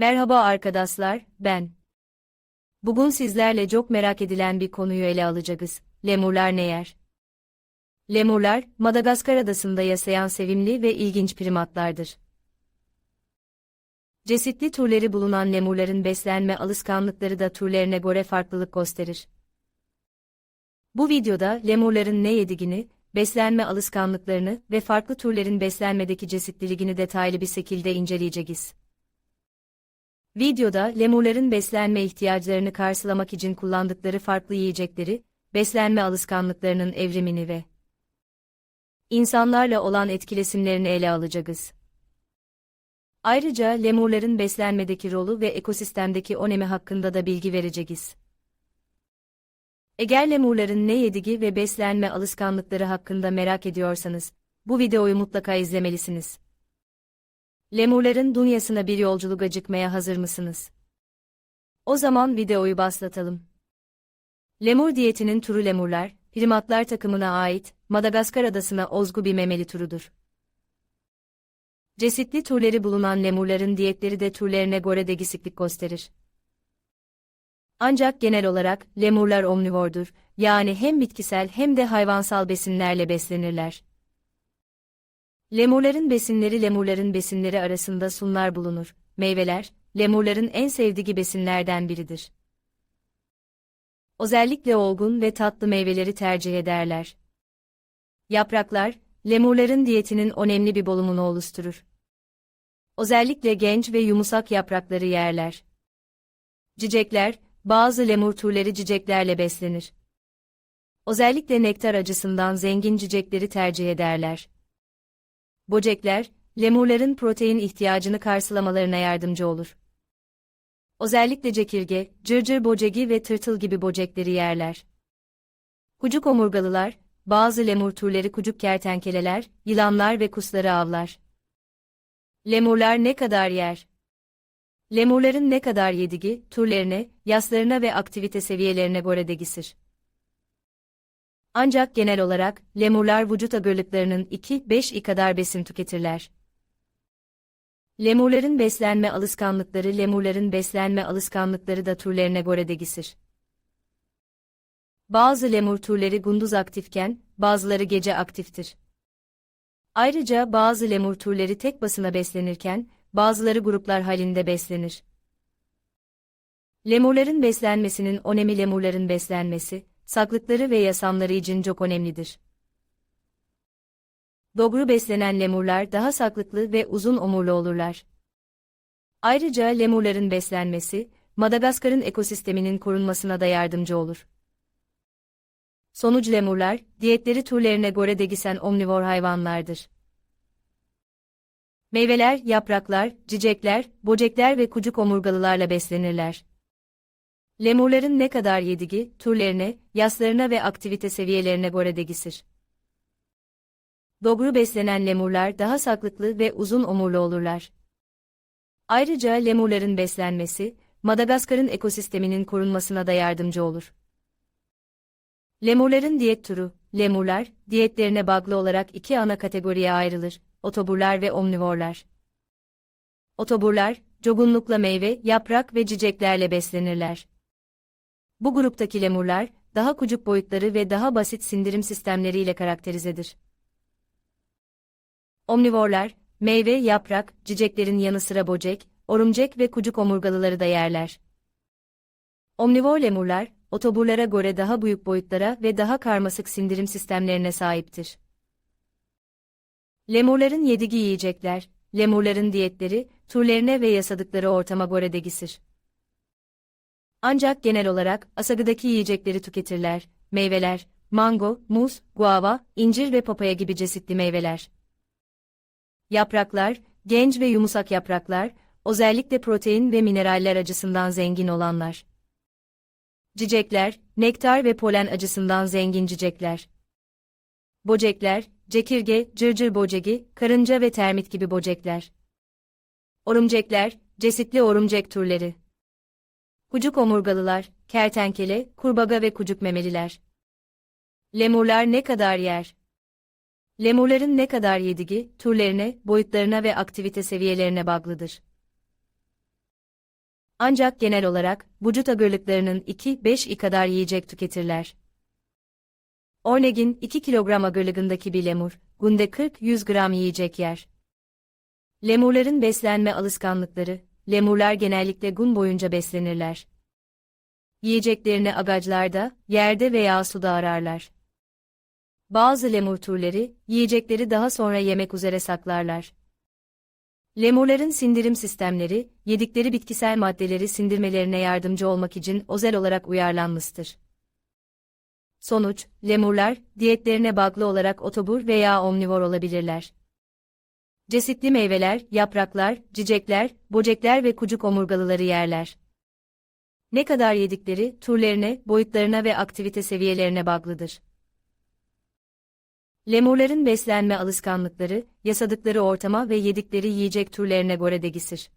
Merhaba arkadaşlar, ben. Bugün sizlerle çok merak edilen bir konuyu ele alacağız. Lemurlar ne yer? Lemurlar, Madagaskar adasında yaşayan sevimli ve ilginç primatlardır. Çeşitli türleri bulunan lemurların beslenme alışkanlıkları da türlerine göre farklılık gösterir. Bu videoda lemurların ne yediğini, beslenme alışkanlıklarını ve farklı türlerin beslenmedeki çeşitliliğini detaylı bir şekilde inceleyeceğiz. Videoda lemurların beslenme ihtiyaçlarını karşılamak için kullandıkları farklı yiyecekleri, beslenme alışkanlıklarının evrimini ve insanlarla olan etkileşimlerini ele alacağız. Ayrıca lemurların beslenmedeki rolü ve ekosistemdeki önemi hakkında da bilgi vereceğiz. Eğer lemurların ne yediği ve beslenme alışkanlıkları hakkında merak ediyorsanız, bu videoyu mutlaka izlemelisiniz. Lemurların dünyasına bir yolculuk acıkmaya hazır mısınız? O zaman videoyu başlatalım. Lemur diyetinin türü lemurlar, primatlar takımına ait, Madagaskar adasına ozgu bir memeli türüdür. Cesitli türleri bulunan lemurların diyetleri de türlerine göre değişiklik gösterir. Ancak genel olarak lemurlar omnivordur, yani hem bitkisel hem de hayvansal besinlerle beslenirler. Lemurların besinleri lemurların besinleri arasında sunlar bulunur. Meyveler, lemurların en sevdiği besinlerden biridir. Özellikle olgun ve tatlı meyveleri tercih ederler. Yapraklar, lemurların diyetinin önemli bir bölümünü oluşturur. Özellikle genç ve yumuşak yaprakları yerler. Cicekler, bazı lemur türleri ciceklerle beslenir. Özellikle nektar acısından zengin cicekleri tercih ederler. Böcekler, lemurların protein ihtiyacını karşılamalarına yardımcı olur. Özellikle çekirge, cırcır böceği ve tırtıl gibi böcekleri yerler. Kucuk omurgalılar, bazı lemur türleri kucuk kertenkeleler, yılanlar ve kusları avlar. Lemurlar ne kadar yer? Lemurların ne kadar yediği, türlerine, yaslarına ve aktivite seviyelerine göre değişir. Ancak genel olarak, lemurlar vücut ağırlıklarının 2-5 kadar besin tüketirler. Lemurların beslenme alışkanlıkları Lemurların beslenme alışkanlıkları da türlerine göre değişir. Bazı lemur türleri gündüz aktifken, bazıları gece aktiftir. Ayrıca bazı lemur türleri tek basına beslenirken, bazıları gruplar halinde beslenir. Lemurların beslenmesinin önemi lemurların beslenmesi, saklıkları ve yasamları için çok önemlidir. Doğru beslenen lemurlar daha saklıklı ve uzun omurlu olurlar. Ayrıca lemurların beslenmesi, Madagaskar'ın ekosisteminin korunmasına da yardımcı olur. Sonuç lemurlar, diyetleri türlerine göre değişen omnivor hayvanlardır. Meyveler, yapraklar, cicekler, böcekler ve kucuk omurgalılarla beslenirler. Lemurların ne kadar yediği, türlerine, yaslarına ve aktivite seviyelerine göre değişir. Doğru beslenen lemurlar daha saklıklı ve uzun omurlu olurlar. Ayrıca lemurların beslenmesi, Madagaskar'ın ekosisteminin korunmasına da yardımcı olur. Lemurların diyet türü, lemurlar, diyetlerine bağlı olarak iki ana kategoriye ayrılır, otoburlar ve omnivorlar. Otoburlar, cogunlukla meyve, yaprak ve ciceklerle beslenirler. Bu gruptaki lemurlar, daha kucuk boyutları ve daha basit sindirim sistemleriyle karakterizedir. Omnivorlar, meyve, yaprak, ciceklerin yanı sıra böcek, orumcek ve kucuk omurgalıları da yerler. Omnivor lemurlar, otoburlara göre daha büyük boyutlara ve daha karmaşık sindirim sistemlerine sahiptir. Lemurların yediği yiyecekler, lemurların diyetleri, türlerine ve yasadıkları ortama göre değişir. Ancak genel olarak asagıdaki yiyecekleri tüketirler, meyveler, mango, muz, guava, incir ve papaya gibi çeşitli meyveler. Yapraklar, genç ve yumuşak yapraklar, özellikle protein ve mineraller acısından zengin olanlar. Cicekler, nektar ve polen acısından zengin cicekler. Böcekler, cekirge, cırcır böceği, karınca ve termit gibi böcekler. Orumcekler, cesitli orumcek türleri. Kucuk omurgalılar, kertenkele, kurbaga ve kucuk memeliler. Lemurlar ne kadar yer? Lemurların ne kadar yediği, türlerine, boyutlarına ve aktivite seviyelerine bağlıdır. Ancak genel olarak, vücut ağırlıklarının 2-5 kadar yiyecek tüketirler. Örneğin 2 kilogram ağırlığındaki bir lemur, günde 40-100 gram yiyecek yer. Lemurların beslenme alışkanlıkları, lemurlar genellikle gün boyunca beslenirler. Yiyeceklerini agaclarda, yerde veya suda ararlar. Bazı lemur türleri, yiyecekleri daha sonra yemek üzere saklarlar. Lemurların sindirim sistemleri, yedikleri bitkisel maddeleri sindirmelerine yardımcı olmak için özel olarak uyarlanmıştır. Sonuç, lemurlar, diyetlerine bağlı olarak otobur veya omnivor olabilirler. Cesitli meyveler, yapraklar, cicekler, böcekler ve kucuk omurgalıları yerler. Ne kadar yedikleri, türlerine, boyutlarına ve aktivite seviyelerine bağlıdır. Lemurların beslenme alışkanlıkları, yasadıkları ortama ve yedikleri yiyecek türlerine göre değişir.